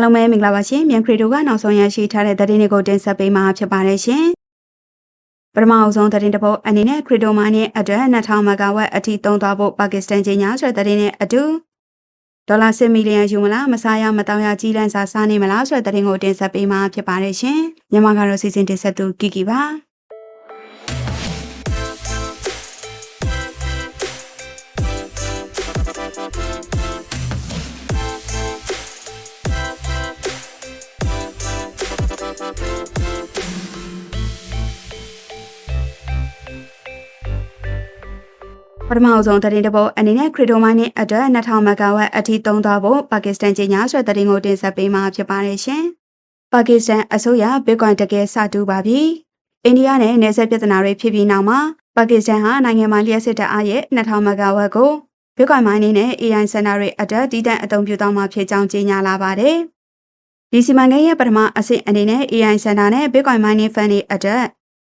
အားလုံးပဲမင်္ဂလာပါရှင်မြန်ခရီတိုကနောက်ဆုံးရရှိထားတဲ့သတင်းတွေကိုတင်ဆက်ပေးမှာဖြစ်ပါတယ်ရှင်ပထမအဆုံးသတင်းတစ်ပုဒ်အနေနဲ့ခရီတိုမာနဲ့အတွက်2000မဂါဝတ်အထိသုံးသွားဖို့ပါကစ္စတန်ကြီးညာဆိုတဲ့သတင်းနဲ့အတူဒေါ်လာ10မီလီယံယူမလားမစားရမတောင်းရကြီးလန်းစာစားနေမလားဆိုတဲ့သတင်းကိုတင်ဆက်ပေးမှာဖြစ်ပါတယ်ရှင်မြန်မာကတော့စီစဉ်တင်ဆက်သူကီကီပါ ပထမအဆုံးသတင်းတစ်ပုဒ်အနေနဲ့ခရီတိုမိုင်းနဲ့အတွက်2000မဂါဝတ်အထိသုံးသွားဖို့ပါကစ္စတန်ကြီးညာဆိုတဲ့သတင်းကိုတင်ဆက်ပေးမှာဖြစ်ပါတယ်ရှင်။ပါကစ္စတန်အစိုးရဘစ်ကွိုင်တကယ်စတူပါပြီ။အိန္ဒိယနဲ့နယ်စပ်ပြဿနာတွေဖြစ်ပြီးနောက်မှာပါကစ္စတန်ဟာနိုင်ငံမှာလျှက်စစ်တပ်အားရဲ့2000မဂါဝတ်ကိုဘစ်ကွိုင်မိုင်းနဲ့ AI စင်တာတွေအတွက်တည်တံ့အသုံးပြုသွားမှာဖြစ်ကြောင်းကြေညာလာပါတယ်။ဒီစီမံကိန်းရဲ့ပထမအဆင့်အနေနဲ့ AI စင်တာနဲ့ Bitcoin mining fund တွေအတွက်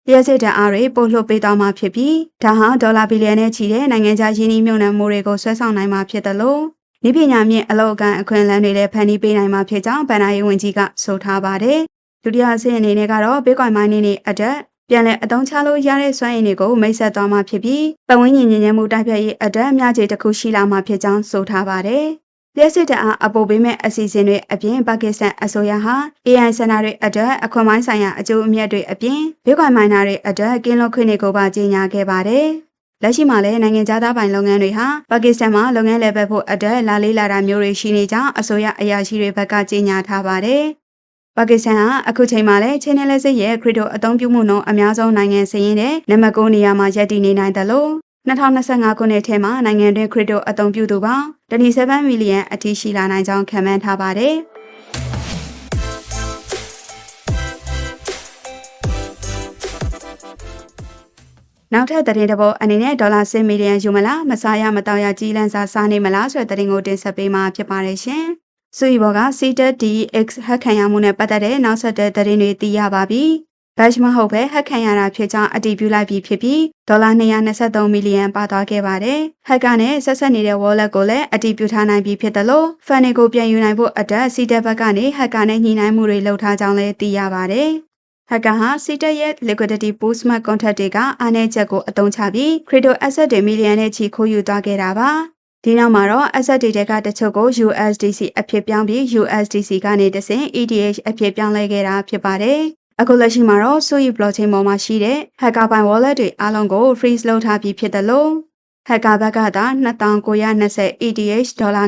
လျှက်စစ်တပ်အားတွေပို့လွှတ်ပေးသွားမှာဖြစ်ပြီးဒါဟာဒေါ်လာဘီလီယံနဲ့ချီတဲ့နိုင်ငံခြားရင်းနှီးမြှုပ်နှံမှုတွေကိုဆွဲဆောင်နိုင်မှာဖြစ်တယ်လို့ဤပညာမြင့်အလောက်အကန်အခွင့်အလမ်းတွေလည်းဖန်တီးပေးနိုင်မှာဖြစ်ကြောင်းဗန်နာရေးဝန်ကြီးကဆိုထားပါတယ်။ဒုတိယအဆင့်အနေနဲ့ကတော့ Bitcoin mining တွေအတွက်ပြန်လည်အသုံးချလို့ရတဲ့စွမ်းရည်တွေကိုမိတ်ဆက်သွားမှာဖြစ်ပြီးပတ်ဝန်းကျင်ညဉ့်ညမ်းမှုတိုက်ဖျက်ရေးအတွက်အများကြီးတစ်ခုရှိလာမှာဖြစ်ကြောင်းဆိုထားပါတယ်။ လျှက်စစ်တအားအပိုပေးမဲ့အစီအစဉ်တွေအပြင်ပါကစ္စတန်အစိုးရဟာ AI စင်တာတွေအတွက်အခွန်ပိုင်းဆိုင်ရာအကျိုးအမြတ်တွေအပြင် Bitcoin miner တွေအတွက်ကင်းလွတ်ခွင့်တွေကိုပါကြေညာခဲ့ပါတယ်။လက်ရှိမှာလည်းနိုင်ငံသားပိုင်လုပ်ငန်းတွေဟာပါကစ္စတန်မှာလုပ်ငန်းလည်ပတ်ဖို့အတွက်လာလေးလာတာမျိုးတွေရှိနေကြောင်းအစိုးရအရာရှိတွေဘက်ကကြေညာထားပါတယ်။ပါကစ္စတန်ဟာအခုချိန်မှာလည်းချင်းနယ်လက်စစ်ရဲ့ခရစ်တိုအသုံးပြုမှုနှုန်းအများဆုံးနိုင်ငံစရင်တဲ့နံပါတ်9နေရာမှာရပ်တည်နေနိုင်တယ်လို့ 2025ခုနှစ်ထဲမှာနိုင်ငံတွင်းခရစ်တိုအသုံးပြုသူပေါင်း27မီလီယံအထိရှိလာနိုင်ကြောင်းခန့်မှန်းထားပါတယ်။နောက်ထပ်သတင်းတစ်ပုဒ်အနေနဲ့ဒေါ်လာ10မီလီယံယူမလားမစားရမတောင်းရကြီးလန်းစာစားနေမလားဆိုတဲ့သတင်းကိုတင်ဆက်ပေးမှာဖြစ်ပါတယ်ရှင်။စုရီဘော်က CTED DX ဟက်ခံရမှုနဲ့ပတ်သက်တဲ့နောက်ဆက်တွဲသတင်းတွေသိရပါပြီ။ ဘတ်မဟုတ်ပဲဟက်ခံရတာဖြစ်ကြောင်းအတည်ပြုလိုက်ပြီးဖြစ်ပြီးဒေါ်လာ223မီလီယံပါသွားခဲ့ပါတယ်။ဟက်ကနဲ့ဆက်ဆက်နေတဲ့ wallet ကိုလည်းအတည်ပြုထားနိုင်ပြီးဖြစ်တယ်လို့ဖန်တွေကိုပြန်ယူနိုင်ဖို့အတွက်စီတက်ဘက်ကနေဟက်ကနဲ့ညှိနှိုင်းမှုတွေလုပ်ထားကြောင်းလည်းသိရပါတယ်။ဟက်ကဟာစီတက်ရဲ့ liquidity boost smart contract တွေကအားနည်းချက်ကိုအသုံးချပြီး crypto asset တွေမီလီယံနဲ့ချီခိုးယူသွားခဲ့တာပါ။ဒီနောက်မှာတော့ asset တွေကတချို့ကို USDC အဖြစ်ပြောင်းပြီး USDC ကနေတဆင့် ETH အဖြစ်ပြောင်းလဲခဲ့တာဖြစ်ပါတယ်။ အခုလက်ရှိမှာတော့ Sui blockchain ပေါ်မှာရှိတဲ့ hacker ပိုင် wallet တွေအားလုံးကို freeze လုပ်ထားပြီးဖြစ်တယ်လို့ hacker ဘက်ကသာ2920 ETH ဒေါ်လာ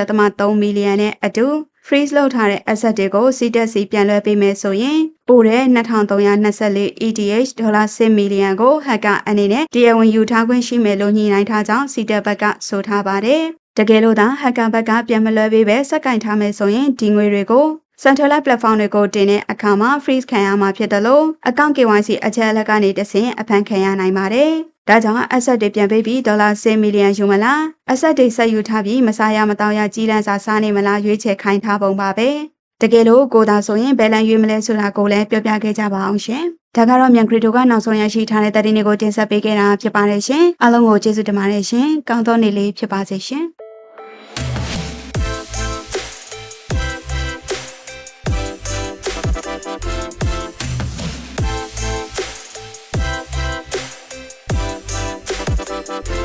56.3မီလီယံနဲ့အတူ freeze လုပ်ထားတဲ့ asset တွေကို CTC ပြန်လွှဲပေးမယ်ဆိုရင်ပို့တဲ့2324 ETH ဒေါ်လာ10မီလီယံကို hacker အနေနဲ့တရားဝင်ယူထားခွင့်ရှိမယ်လို့ညှိနှိုင်းထားကြောင်း CTC ဘက်ကဆိုထားပါတယ်။တကယ်လို့သာ hacker ဘက်ကပြန်မလွှဲပေးပဲစက်ကင်ထားမယ်ဆိုရင်ဒီငွေတွေကို Centralized platform တွေကိုတင်တဲ့အခါမှာ freeze ခံရမှာဖြစ်တယ်လို့ account KYC အချက်အလက်ကနေတဆင့်အဖန်ခံရနိုင်ပါတယ်။ဒါကြောင့် asset တွေပြန်ပေးပြီးဒေါ်လာ10မီလီယံယူမလား asset တွေဆက်ယူထားပြီးမစားရမတောင်းရကြီးလန်းစာစားနေမလားရွေးချယ်ခိုင်းထားပုံပါပဲ။တကယ်လို့ကိုသာဆိုရင်ဘယ်လန်ရွေးမလဲဆိုတာကိုလည်းပြောပြခဲ့ကြပါအောင်ရှင်။ဒါကတော့မြန်ခရီတိုကနောက်ဆုံးရရှိထားတဲ့သတင်းတွေကိုတင်ဆက်ပေးခဲ့တာဖြစ်ပါတယ်ရှင်။အားလုံးကိုကျေးဇူးတင်ပါတယ်ရှင်။ကောင်းသောနေ့လေးဖြစ်ပါစေရှင်။ Thank you.